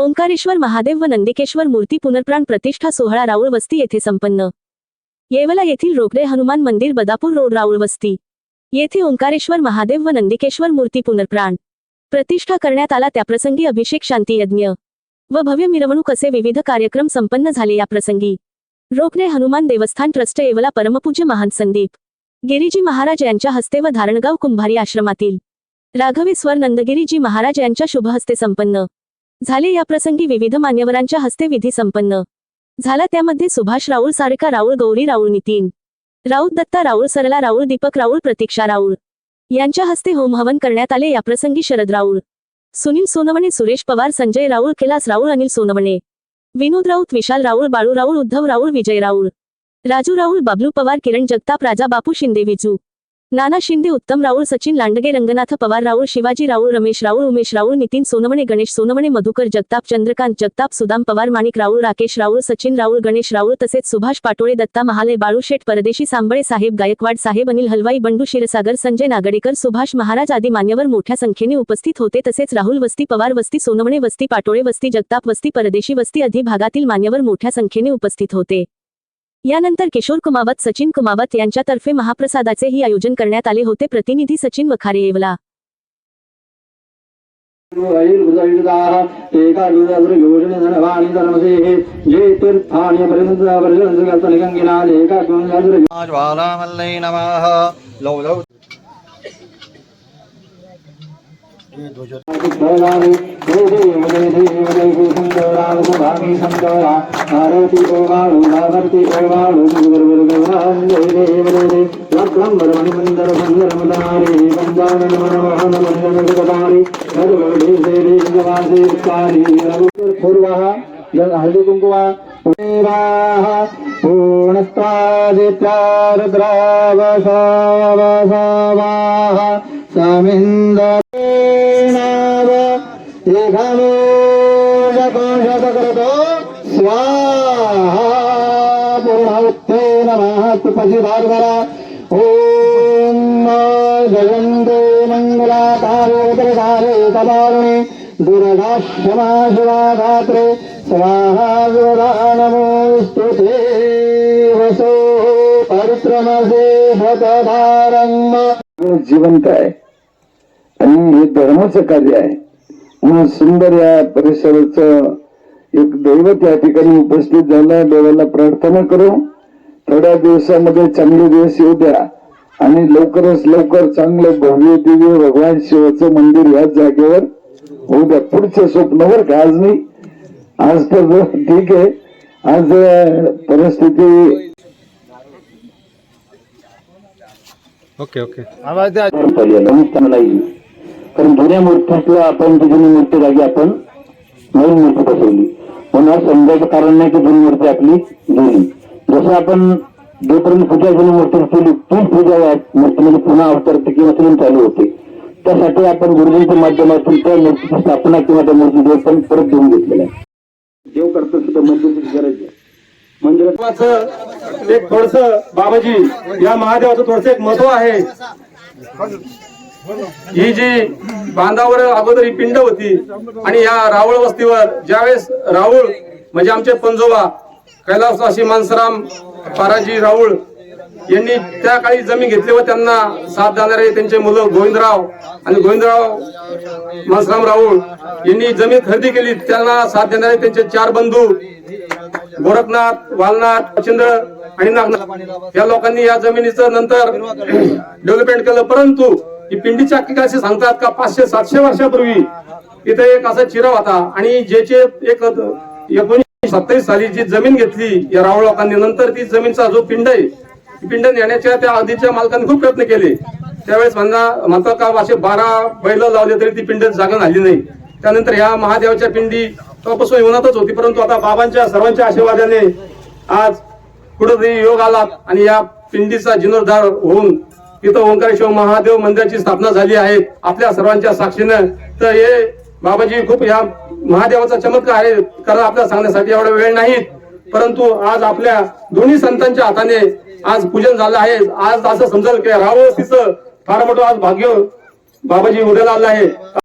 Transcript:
ओंकारेश्वर महादेव व नंदिकेश्वर मूर्ती पुनर्प्राण प्रतिष्ठा सोहळा राऊळ वस्ती येथे संपन्न. येवला येथील रोकडे हनुमान मंदिर बदापूर रोड राऊळ वस्ती. येथे ओंकारेश्वर महादेव व नंदिकेश्वर मूर्ती पुनर्प्राण. प्रतिष्ठा करण्यात आला त्याप्रसंगी अभिषेक शांती यज्ञ. व भव्य मिरवणूक असे विविध कार्यक्रम संपन्न झाले या प्रसंगी रोकडे हनुमान देवस्थान ट्रस्ट येवला परमपूज्य महान संदीप. गिरीजी महाराज यांच्या हस्ते व धारणगाव कुंभारी आश्रमातील. राघवेश्वर नंदगिरीजी महाराज यांच्या शुभहस्ते संपन्न. झाले या प्रसंगी विविध मान्यवरांच्या हस्ते विधी संपन्न. झाला त्यामध्ये सुभाष राऊळ सारिका राऊळ गौरी राऊळ नितीन. राऊत दत्ता राऊळ सरला राऊळ दीपक राऊळ प्रतीक्षा राऊळ. यांच्या हस्ते होमहवन करण्यात आले या प्रसंगी शरद राऊळ. सुनील सोनवणे सुरेश पवार संजय राऊळ कैलास राऊळ अनिल सोनवणे. विनोद राऊत विशाल राऊळ बाळू राऊळ उद्धव राऊळ विजय राऊळ. राजू राऊळ बबलू पवार किरण जगताप राजा बापू शिंदे विजू. नाना शिंदे उत्तम राऊळ सचिन लांडगे रंगनाथ पवार राऊळ शिवाजी राऊळ रमेश राऊळ उमेश राऊळ नितीन सोनवणे गणेश सोनवणे मधुकर जगताप चंद्रकांत जगताप सुदाम पवार माणिक राऊळ राकेश राऊळ सचिन राऊळ गणेश राऊळ तसेच सुभाष पाटोळे दत्ता महाले बाळूशेठ परदेशी सांबळे साहेब गायकवाड साहेब अनिल हलवाई बंडू क्षीरसागर संजय नागडेकर सुभाष महाराज आदी मान्यवर मोठ्या संख्येने उपस्थित होते. तसेच राहुल वस्ती पवार वस्ती सोनवणे वस्ती पाटोळे वस्ती जगताप वस्ती परदेशी वस्ती आदी भागातील मान्यवर मोठ्या संख्येने उपस्थित होते. यानंतर किशोर कुमावत सचिन कुमावत यांच्यातर्फे महाप्रसादाचेही आयोजन करण्यात आले होते. प्रतिनिधी सचिन वखारे येवला. एका ज्वालामल्लै नमः लौ लौ पूर्वः हल्दी कुंकुमा. पूर्वाः पूर्णस्तादित्रारुद्रावसावसावाः समिन्दरेणाव एघामोजकोशतकृतो स्वाहा. पूर्णवत्ते नमः. तुपशिधार्वरा ॐ जयन्ते मङ्गलाकारे प्रकारे कपालिनि दुर्गाक्षमा शिवाधात्रे स्वाहा नमो स्तुते वसो परित्रमसे भतधारंग जीवंत आहे. आणि हे धर्माचं कार्य आहे. सुंदर या परिसराचं एक दैवत या ठिकाणी उपस्थित झालं. देवाला प्रार्थना करू. थोड्या दिवसामध्ये चांगले दिवस येऊ द्या. आणि लवकरच लवकर चांगलं भव्य दिव्य भगवान शिवाचं मंदिर याच जागेवर होऊ द्या. पुढचं स्वप्न बरं का? आज नाही. आज तर ठीक आहे. आज परिस्थिती ओके ओके. येईल कारण जुन्या मूर्तीतल्या आपण ती जुनी मूर्ती जागी आपण नवीन मूर्ती बसवली. म्हणून आज समजायचं कारण नाही की जुनी मूर्ती आपली गेली. जसं आपण जोपर्यंत पूजा जुनी मूर्ती केली तीच पूजा या मूर्तीमध्ये पुन्हा अवतरते किंवा तीन चालू होते. त्यासाठी आपण गुरुजींच्या माध्यमातून त्या मूर्तीची स्थापना किंवा त्या मूर्तीची पण परत देऊन घेतलेलं आहे. देव करतो सुद्धा मंदिराची गरज आहे. एक थोडस बाबाजी या महादेवाचं थोडस एक महत्त्व आहे. ही जी बांधावर अगोदर ही पिंड होती आणि या रावळ वस्तीवर ज्यावेळेस राहुल म्हणजे आमचे पंजोबा कैलासवासी मानसराम पाराजी राऊळ यांनी त्या काळी जमीन घेतली व त्यांना साथ जाणारे त्यांचे मुलं गोविंदराव आणि गोविंदराव मानसराम राऊळ यांनी जमीन खरेदी केली. त्यांना साथ देणारे त्यांचे चार बंधू गोरखनाथ वालनाथ चंद्र आणि नागनाथ. या लोकांनी या जमिनीचं नंतर डेव्हलपमेंट केलं. परंतु ही पिंडीच्या असे सांगतात का पाचशे सातशे वर्षापूर्वी इथे एक असा चिराव होता आणि ज्याचे एक एकोणीसशे सत्तावीस साली जी जमीन घेतली या रावळ लोकांनी नंतर ती जमीनचा जो पिंड आहे पिंड नेण्याच्या त्या आधीच्या मालकांनी खूप प्रयत्न केले. त्यावेळेस म्हणा म्हणतात का असे बारा बैल लावले तरी ती पिंड जागा झाली नाही. त्यानंतर ह्या महादेवाच्या पिंडी तेव्हापासून येऊनच होती परंतु आता बाबांच्या सर्वांच्या आशीर्वादाने आज कुठेतरी योग आला आणि या पिंडीचा जीर्णोद्धार होऊन इथं ओंकारेश्वर महादेव मंदिराची स्थापना झाली आहे. आपल्या सर्वांच्या साक्षीनं. तर हे बाबाजी खूप या महादेवाचा चमत्कार आहे. कारण आपल्याला सांगण्यासाठी एवढा वेळ नाही. परंतु आज आपल्या दोन्ही संतांच्या हाताने आज पूजन झालं आहे. आज असं समजेल की रावळ तिचं फार मोठं आज भाग्य बाबाजी उद्याला आलं आहे.